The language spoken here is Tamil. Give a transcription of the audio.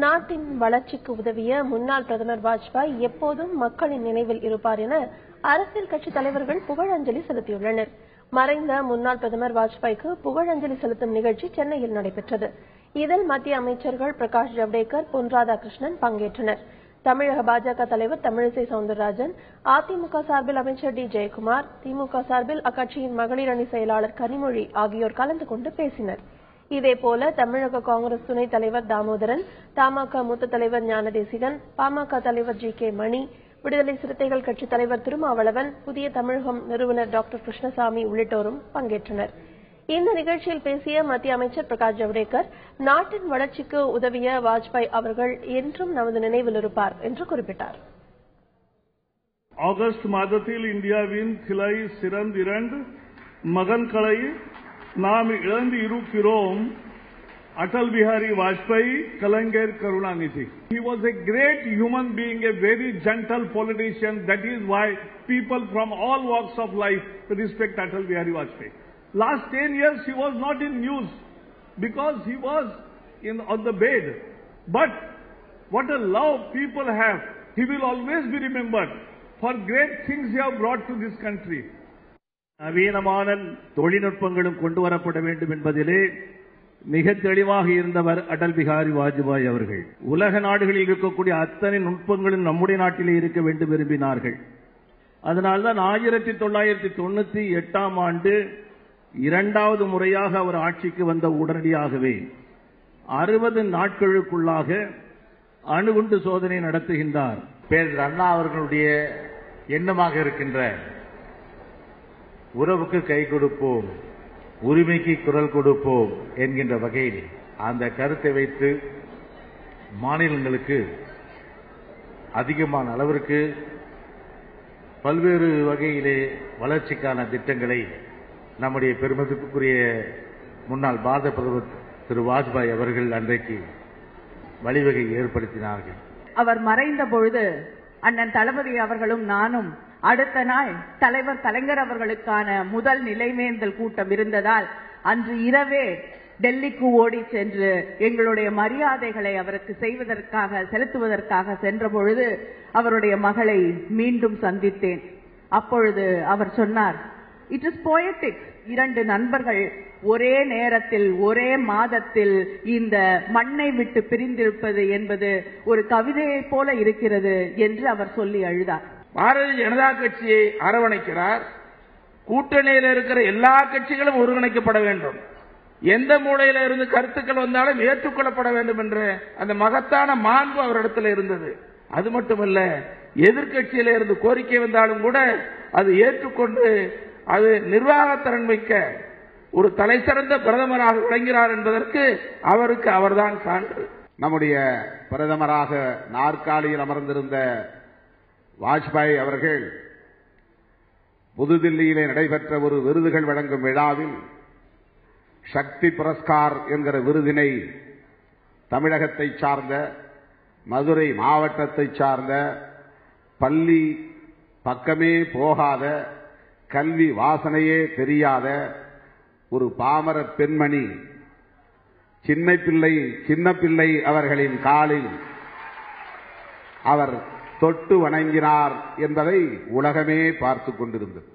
நாட்டின் வளர்ச்சிக்கு உதவிய முன்னாள் பிரதமர் வாஜ்பாய் எப்போதும் மக்களின் நினைவில் இருப்பார் என அரசியல் கட்சித் தலைவர்கள் புகழஞ்சலி செலுத்தியுள்ளனர். மறைந்த முன்னாள் பிரதமர் வாஜ்பாய்க்கு புகழஞ்சலி செலுத்தும் நிகழ்ச்சி சென்னையில் நடைபெற்றது. இதில் மத்திய அமைச்சர்கள் பிரகாஷ் ஜவ்டேகர் பொன் ராதாகிருஷ்ணன் பங்கேற்றனர். தமிழக பாஜக தலைவர் தமிழிசை சவுந்தரராஜன் அதிமுக சார்பில் அமைச்சர் டி ஜெயக்குமார் திமுக சார்பில் அக்கட்சியின் மகளிர் அணி செயலாளர் கனிமொழி ஆகியோர் கலந்து கொண்டு பேசினர். இதேபோல தமிழக காங்கிரஸ் துணைத் தலைவர் தாமோதரன் தமாக மூத்த தலைவர் ஞானதேசிகன் பாமக தலைவர் ஜி கே மணி விடுதலை சிறுத்தைகள் கட்சித் தலைவர் திருமாவளவன் புதிய தமிழகம் நிறுவனர் டாக்டர் கிருஷ்ணசாமி உள்ளிட்டோரும் பங்கேற்றனர். இந்த நிகழ்ச்சியில் பேசிய மத்திய அமைச்சர் பிரகாஷ் ஜவடேகர் நாட்டின் வளர்ச்சிக்கு உதவிய வாஜ்பாய் அவர்கள் என்றும் நமது நினைவில் இருப்பார் என்று குறிப்பிட்டார். ஆகஸ்ட் மாதத்தில் இந்தியாவின் கிளை சிறந்திரண்டு மகன் களை நாம் இழந்து இருக்கிறோம் Atal Bihari Vajpayee, Kalanger Karunanidhi. He was a great human being, a very gentle politician. That is why people from all walks of life respect Atal Bihari Vajpayee. Last 10 years he was not in news because he was in, on the bed. But what a love people have. He will always be remembered for great things he have brought to this country. நவீனமான தொழில்நுட்பங்களும் கொண்டு வரப்பட வேண்டும் என்பதிலே மிக தெளிவாக இருந்தவர் அடல் பிகாரி வாஜ்பாய் அவர்கள். உலக நாடுகளில் இருக்கக்கூடிய அத்தனை நுட்பங்களும் நம்முடைய நாட்டிலே இருக்க வேண்டும் விரும்பினார்கள். அதனால்தான் ஆயிரத்தி தொள்ளாயிரத்தி தொண்ணூத்தி எட்டாம் ஆண்டு இரண்டாவது முறையாக அவர் ஆட்சிக்கு வந்த உடனடியாகவே அறுபது நாட்களுக்குள்ளாக அணுகுண்டு சோதனை நடத்துகின்றார். பேரர் அண்ணா அவர்களுடைய எண்ணமாக இருக்கின்ற உறவுக்கு கை கொடுப்போம் உரிமைக்கு குரல் கொடுப்போம் என்கின்ற வகையில் அந்த கருத்தை வைத்து மாநிலங்களுக்கு அதிகமான அளவிற்கு பல்வேறு வகையிலே வளர்ச்சிக்கான திட்டங்களை நம்முடைய பெருமதிப்புக்குரிய முன்னாள் பாரத பிரதமர் திரு வாஜ்பாய் அவர்கள் அன்றைக்கு வழிவகை ஏற்படுத்தினார்கள். அவர் மறைந்த பொழுது அண்ணன் தளபதி அவர்களும் நானும் அடுத்த நாள் தலைவர் கலைஞர் அவர்களுக்கான முதல் நிலைமேந்தல் கூட்டம் இருந்ததால் அன்று இரவே டெல்லிக்கு ஓடி சென்று எங்களுடைய மரியாதைகளை அவருக்கு செய்வதற்காக செலுத்துவதற்காக சென்ற பொழுது அவருடைய மகளை மீண்டும் சந்தித்தேன். அப்பொழுது அவர் சொன்னார் இட் இஸ் போயட்டிக் இரண்டு நண்பர்கள் ஒரே நேரத்தில் ஒரே மாதத்தில் இந்த மண்ணை விட்டு பிரிந்திருப்பது என்பது ஒரு கவிதையைப் போல இருக்கிறது என்று அவர் சொல்லி அழுதார். பாரதிய ஜனதா கட்சியை அரவணைக்கிறார். கூட்டணியில் இருக்கிற எல்லா கட்சிகளும் ஒருங்கிணைக்கப்பட வேண்டும். எந்த மூலையில இருந்து கருத்துக்கள் வந்தாலும் ஏற்றுக்கொள்ளப்பட வேண்டும் என்ற அந்த மகத்தான மாண்பு அவரிடத்தில் இருந்தது. அது மட்டுமல்ல எதிர்கட்சியில இருந்து கோரிக்கை வந்தாலும் கூட அது ஏற்றுக்கொண்டு அது நிர்வாகத்திறன் மிக்க ஒரு தலை சிறந்த பிரதமராக விளங்கிறார் என்பதற்கு அவருக்கு அவர்தான் சான்று. நம்முடைய பிரதமராக நாற்காலியில் அமர்ந்திருந்த வாஜ்பாய் அவர்கள் புதுதில்லியிலே நடைபெற்ற ஒரு விருதுகள் வழங்கும் விழாவில் சக்தி புரஸ்கார் என்கிற விருதினை தமிழகத்தை சார்ந்த மதுரை மாவட்டத்தை சார்ந்த பள்ளி பக்கமே போகாத கல்வி வாசனையே தெரியாத ஒரு பாமர பெண்மணி சின்ன பிள்ளை சின்ன பிள்ளை அவர்களின் காலில் அவர் தொட்டு வணங்கினார் என்பதை உலகமே பார்த்துக் கொண்டிருந்தது.